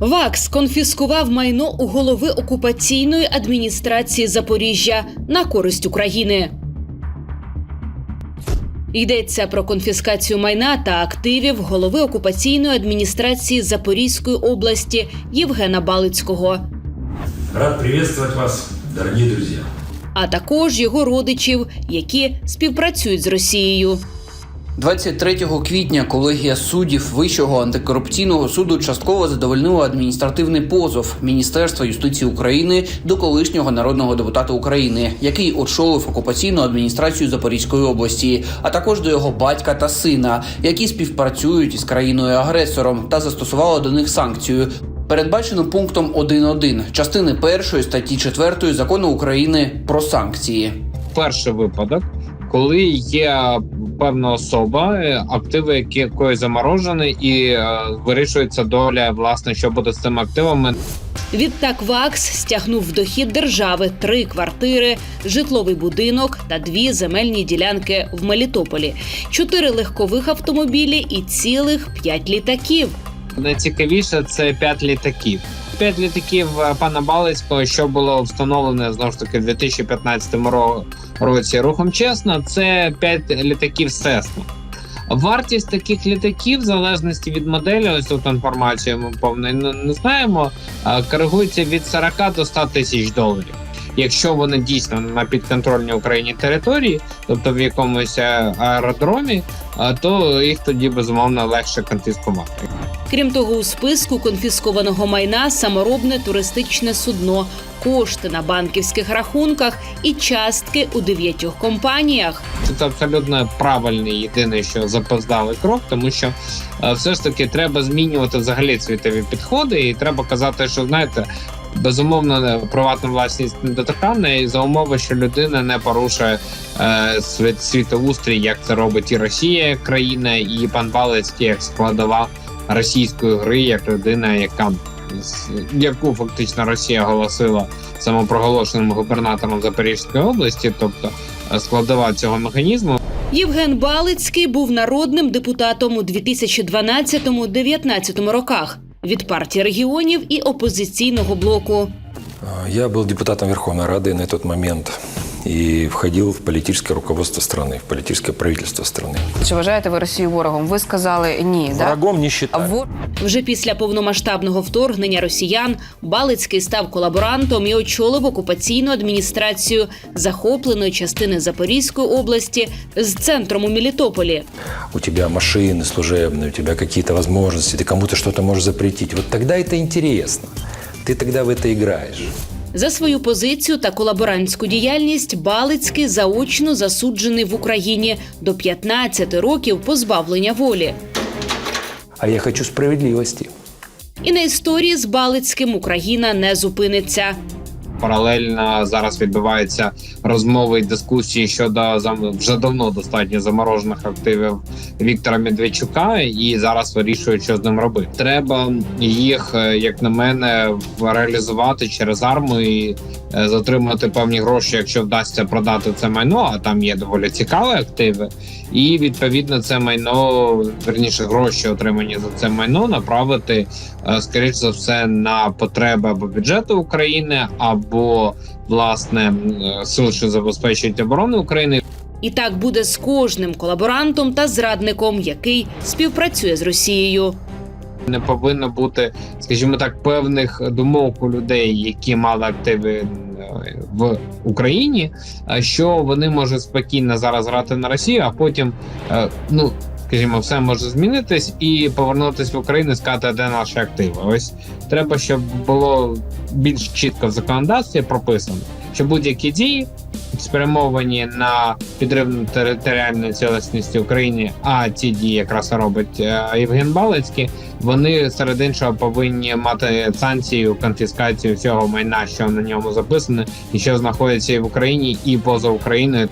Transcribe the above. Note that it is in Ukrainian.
ВАКС конфіскував майно у голови окупаційної адміністрації Запоріжжя на користь України. Йдеться про конфіскацію майна та активів голови окупаційної адміністрації Запорізької області Євгена Балицького, Рад приветствовать вас, дорогие друзья. а також його родичів, які співпрацюють з Росією. 23 квітня колегія суддів Вищого антикорупційного суду частково задовольнила адміністративний позов Міністерства юстиції України до колишнього народного депутата України, який очолив окупаційну адміністрацію Запорізької області, а також до його батька та сина, які співпрацюють із країною агресором та застосувала до них санкцію. Передбачено пунктом 1.1 частини першої статті 4 закону України про санкції. перший випадок, коли є певна особа, е, активи які- якої заморожені, і е, вирішується доля, власне, що буде з цими активами. Відтак ВАКС стягнув в дохід держави три квартири, житловий будинок та дві земельні ділянки в Мелітополі, чотири легкових автомобілі і цілих п'ять літаків. Найцікавіше це п'ять літаків. П'ять літаків е, пана Балицького, що було встановлене знову ж таки в 2015 році рухом чесно. Це п'ять літаків Сесна. Вартість таких літаків, в залежності від моделі, ось тут інформацію ми повне не, знаємо, е, коригується від 40 до 100 тисяч доларів. Якщо вони дійсно на підконтрольній Україні території, тобто в якомусь е, аеродромі, то їх тоді безумовно легше конфіскувати. Крім того, у списку конфіскованого майна саморобне туристичне судно, кошти на банківських рахунках і частки у дев'ятьох компаніях. Це абсолютно правильний єдиний, що запоздалий крок, тому що е, все ж таки треба змінювати взагалі світові підходи, і треба казати, що знаєте. Безумовно, приватна власність недоторканна і за умови, що людина не порушує е, світ, світоустрій, як це робить і Росія, країна, і пан Балицький як складова російської гри, як людина, яка яку фактично Росія оголосила самопроголошеним губернатором Запорізької області, тобто е, складова цього механізму. Євген Балицький був народним депутатом у 2012-2019 роках від партії регіонів і опозиційного блоку. Я был депутатом Верховной Рады на тот момент и входил в политическое руководство страны, в политическое правительство страны. Чи вважаєте ви Росію ворогом? Ви сказали ні, да? Врагом не А считаю. вор... Вже після повномасштабного вторгнення росіян Балицький став колаборантом і очолив окупаційну адміністрацію захопленої частини Запорізької області з центром у Мелітополі. У тебя машины служебные, у тебя какие-то возможности, ты кому-то что-то можешь запретить. Вот тогда это интересно. Ты тогда в это играешь. За свою позицію та колаборантську діяльність Балицький заочно засуджений в Україні до 15 років позбавлення волі. А я хочу справедливості. І на історії з Балицьким Україна не зупиниться. Паралельно зараз відбуваються розмови і дискусії щодо вже давно достатньо заморожених активів Віктора Медведчука, і зараз вирішують, що з ним робити. Треба їх, е, як на мене, реалізувати через арму і е, затримати певні гроші, якщо вдасться продати це майно. А там є доволі цікаві активи. І відповідно це майно, верніше гроші, отримані за це майно, направити е, скоріш за все на потреби або бюджету України, або власне м, е, сил, що забезпечують оборону України. І так буде з кожним колаборантом та зрадником, який співпрацює з Росією. Не повинно бути, скажімо так, певних думок у людей, які мали активи в Україні, що вони можуть спокійно зараз грати на Росію, а потім е, ну. Скажімо, все може змінитись і повернутися в Україну і сказати, де наші активи. Ось треба, щоб було більш чітко в законодавстві прописано, що будь-які дії спрямовані на підрив територіальної цілісності України, а ці дії якраз робить е, Євген Балицький. Вони серед іншого повинні мати санкцію, конфіскацію всього майна, що на ньому записане, і що знаходиться і в Україні, і поза Україною.